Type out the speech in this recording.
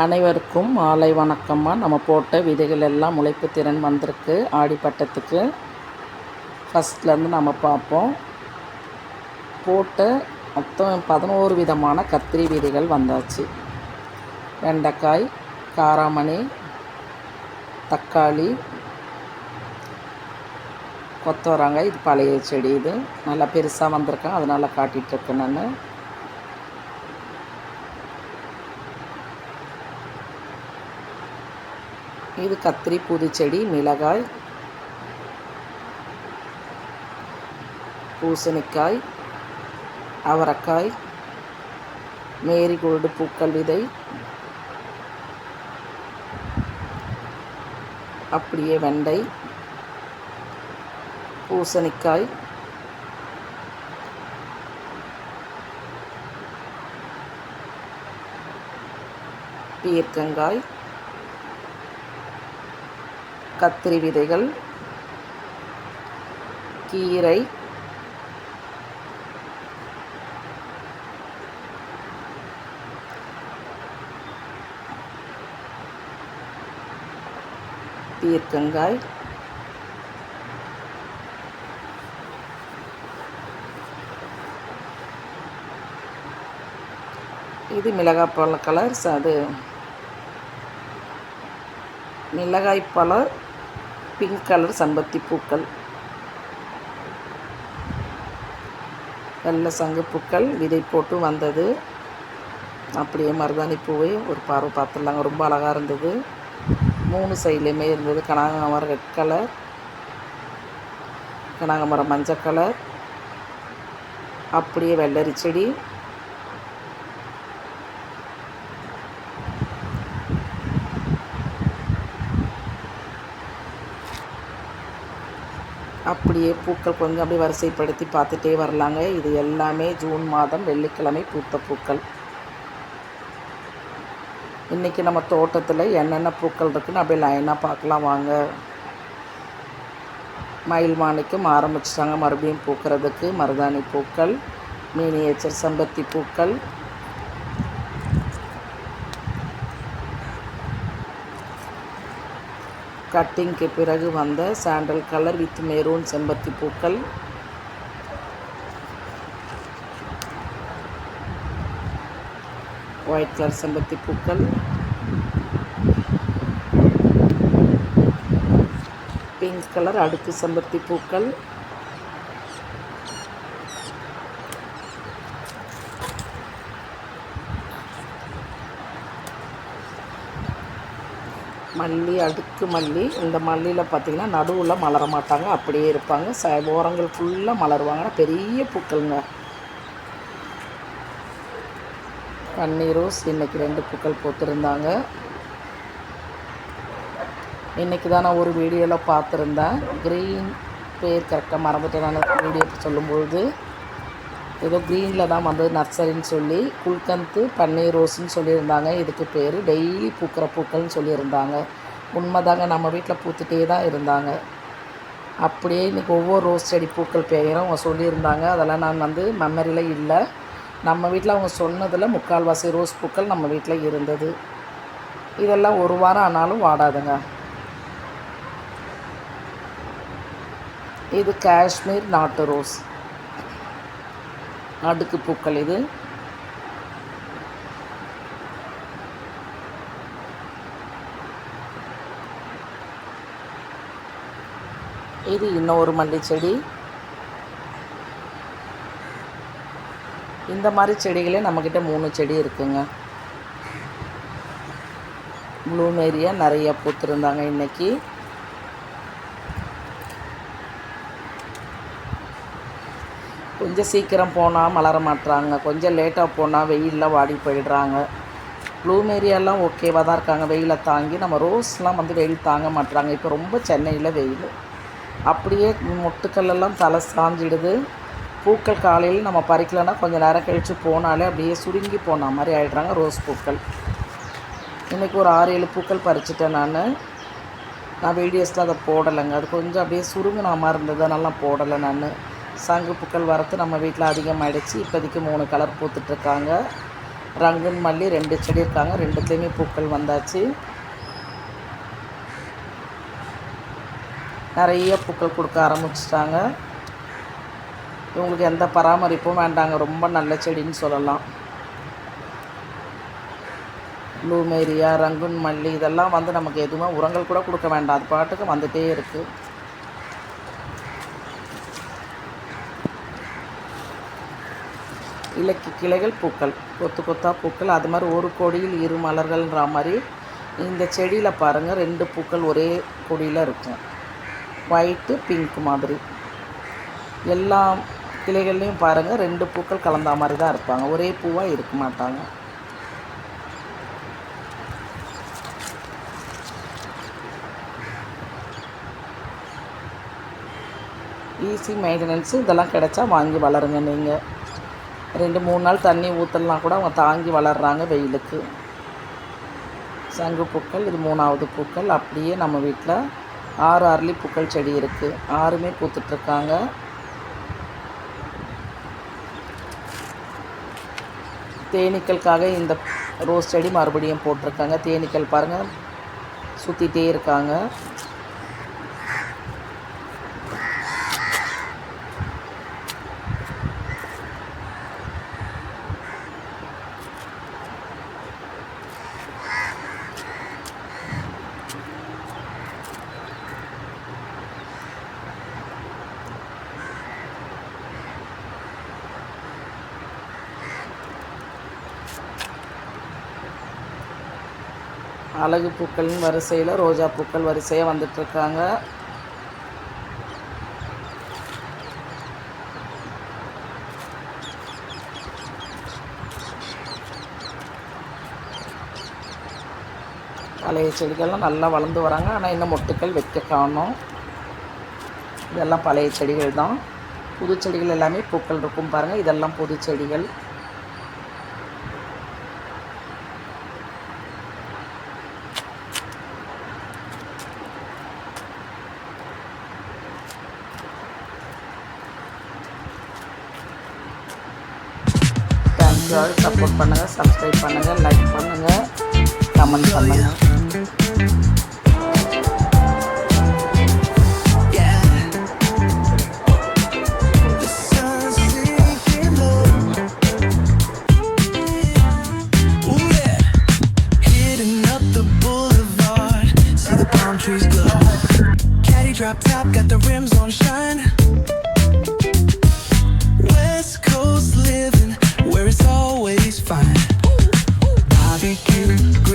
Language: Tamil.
அனைவருக்கும் மாலை வணக்கம்மா. நம்ம போட்ட விதைகள் எல்லாம் முளைப்பு திறன் வந்திருக்கு. ஆடிப்பட்டத்துக்கு ஃபஸ்ட்லேருந்து நம்ம பார்ப்போம். போட்ட மொத்தம் பதினோரு விதமான கத்திரி விதைகள் வந்தாச்சு. வெண்டைக்காய் காராமணி தக்காளி கொத்தவரங்காய் இது பழைய செடி இது. நல்லா பெருசாக வந்திருக்கேன் அதனால் காட்டிகிட்ருக்கேன் நான். இது கத்திரி புதுச்செடி மிளகாய் பூசணிக்காய் அவரைக்காய் மேரிகோல்டு பூக்கள் விதை. அப்படியே வெண்டை பூசணிக்காய் பீர்க்கங்காய் கத்திரி விதைகள் கீரை பீர்க்கங்காய் இது மிளகாய் பழ கலர்ஸ் அது மிளகாய் பழ பிங்க் கலர் சம்பத்தி பூக்கள். வெள்ளை சங்கு பூக்கள் விதை போட்டு வந்தது. அப்படியே மருதாணி பூவை ஒரு பார்வை பார்த்துடலாங்க. ரொம்ப அழகாக இருந்தது. மூணு சைட்லேயுமே இருந்தது. கனகாமரம் ரெட் கலர் கனகாமரம் மஞ்சள் கலர். அப்படியே வெள்ளரி செடி. அப்படியே பூக்கள் கொஞ்சம் அப்படியே வரிசைப்படுத்தி பார்த்துட்டே வரலாங்க. இது எல்லாமே ஜூன் மாதம் வெள்ளிக்கிழமை பூத்த பூக்கள். இன்றைக்கி நம்ம தோட்டத்தில் என்னென்ன பூக்கள் இருக்குன்னு அப்படியே லைனாக பார்க்கலாம் வாங்க. மயில் மாணிக்கம் ஆரம்பிச்சிட்டாங்க. மறுபடியும் பூக்கிறதுக்கு மருதாணி பூக்கள் மீனியேச்சர் செம்பருத்தி பூக்கள் கட்டிங்க்கு பிறகு வந்த சாண்டல் கலர் வித் மெரூன் செம்பருத்தி பூக்கள். ஒயிட் கலர் செம்பருத்தி பூக்கள். பிங்க் கலர் அடுக்கு செம்பருத்தி பூக்கள். மல்லி அடுக்கு மல்லி. இந்த மல்லியில் பார்த்திங்கன்னா நடுவில் மலர மாட்டாங்க. அப்படியே இருப்பாங்க. ச ஓரங்கள் ஃபுல்லாக மலருவாங்க. பெரிய பூக்கள்ங்க. பன்னீர் ரோஸ் இன்றைக்கி ரெண்டு பூக்கள் பூத்திருந்தாங்க இன்றைக்கி தான் நான் ஒரு வீடியோவில் பார்த்துருந்தேன். க்ரீன் பேர் கரெக்டாக மறந்துட்டு நான் வீடியோ சொல்லும்பொழுது ஏதோ க்ரீனில் தான் வந்தது நர்சரின்னு சொல்லி குல்கந்து பன்னீர் ரோஸ்ன்னு சொல்லியிருந்தாங்க. இதுக்கு பேர் டெய்லி பூக்கிற பூக்கள்னு சொல்லியிருந்தாங்க. உண்மைதாங்க நம்ம வீட்டில் பூத்துட்டே தான் இருந்தாங்க. அப்படியே இன்றைக்கி ஒவ்வொரு ரோஸ் செடி பூக்கள் பெயரும் அவங்க சொல்லியிருந்தாங்க. அதெல்லாம் நான் வந்து மெமரியில் இல்லை. நம்ம வீட்டில் அவங்க சொன்னதில் முக்கால்வாசி ரோஸ் பூக்கள் நம்ம வீட்டில் இருந்தது. இதெல்லாம் ஒரு வாரம் ஆனாலும் வாடாதுங்க. இது காஷ்மீர் நாட்டு ரோஸ். அடுக்கு பூக்கள் இது. இது இன்னொரு மல்லி செடி. இந்த மாதிரி செடிகளே நம்மக்கிட்ட மூணு செடி இருக்குங்க. ப்ளூமேரியா நிறைய பூத்துருந்தாங்க இன்றைக்கி கொஞ்சம் சீக்கிரம் போனால் மலர மாட்டுறாங்க கொஞ்சம் லேட்டாக போனால் வெயிலில் வாடி போயிடுறாங்க. ப்ளூமேரியாலாம் ஓகேவாக தான் இருக்காங்க. வெயிலை தாங்கி நம்ம ரோஸ்லாம் வந்து வெயில் தாங்க மாட்டுறாங்க இப்போ ரொம்ப சென்னையில் வெயில். அப்படியே மொட்டுக்கல்லெல்லாம் தலை சாஞ்சிடுது. பூக்கள் காலையில் நம்ம பறிக்கலைன்னா கொஞ்சம் நேரம் கழித்து போனாலே அப்படியே சுருங்கி போன மாதிரி ஆகிடுறாங்க ரோஸ் பூக்கள். இன்றைக்கி ஒரு ஆறு ஏழு பூக்கள் பறிச்சிட்டேன் நான். நான் வீடியோஸில் அதை போடலைங்க. அது கொஞ்சம் அப்படியே சுருங்கின மாதிரி இருந்தது. நான் போடலை நான். சங்கு பூக்கள் வரத்து நம்ம வீட்டில் அதிகமாகிடுச்சு இப்போதைக்கு மூணு கலர் பூத்துட்ருக்காங்க. ரங்கன் மல்லி ரெண்டு செடி இருக்காங்க. ரெண்டுத்துலேயுமே பூக்கள் வந்தாச்சு. நிறைய பூக்கள் கொடுக்க ஆரம்பிச்சிட்டாங்க. இவங்களுக்கு எந்த பராமரிப்பும் வேண்டாங்க. ரொம்ப நல்ல செடின்னு சொல்லலாம். ப்ளூமேரியா ரங்குன் மல்லி இதெல்லாம் வந்து நமக்கு எதுவுமே உரங்கள் கூட கொடுக்க வேண்டாம். அது பாட்டுக்கு வந்துகிட்டே இருக்குது இலக்கு கிளைகள் பூக்கள் கொத்து கொத்தா பூக்கள் அது மாதிரி ஒரு கொடியில் இரு மலர்கள்ன்ற மாதிரி இந்த செடியில் பாருங்கள் ரெண்டு பூக்கள் ஒரே கொடியில் இருக்கும். ஒயிட்டு பிங்க் மாதிரி. எல்லா கிளைகள்லேயும் பாருங்கள் ரெண்டு பூக்கள் கலந்த மாதிரி தான் இருப்பாங்க. ஒரே பூவாக இருக்க மாட்டாங்க. ஈஸி மெயின்டெனன்ஸு இதெல்லாம் கிடச்சா வாங்கி வளருங்க நீங்கள் ரெண்டு மூணு நாள் தண்ணி ஊற்றலாம் கூட அவங்க தாங்கி வளர்கிறாங்க வெயிலுக்கு. சங்கு பூக்கள் இது மூணாவது பூக்கள். அப்படியே நம்ம வீட்டில் ஆறு அரளி பூக்கள் செடி இருக்குது ஆறுமே பூத்துட்ருக்காங்க. தேனீக்களுக்காக இந்த ரோஸ் செடி மறுபடியும் போட்டிருக்காங்க. தேனீக்கள் பாருங்கள் சுற்றிட்டே இருக்காங்க. அழகு பூக்களின் வரிசையில் ரோஜா பூக்கள் வரிசையாக வந்துட்டுருக்காங்க. பழைய செடிகள்லாம் நல்லா வளர்ந்து வராங்க. ஆனால் இன்னும் மொட்டுக்கள் வைக்க காணும். இதெல்லாம் பழைய செடிகள் தான் புது செடிகள் எல்லாமே பூக்கள் இருக்கும் பாருங்கள் இதெல்லாம் புது செடிகள். தேங்க்யூ சப்போர்ட் பண்ணுங்கள் சப்ஸ்கிரைப் பண்ணுங்கள் லைக் பண்ணுங்கள் கமெண்ட் பண்ணுங்கள் The sun's sinking low. Ooh, yeah. Hitting up the boulevard. See the palm trees glow. Caddy drop top, got the rims on shine. make you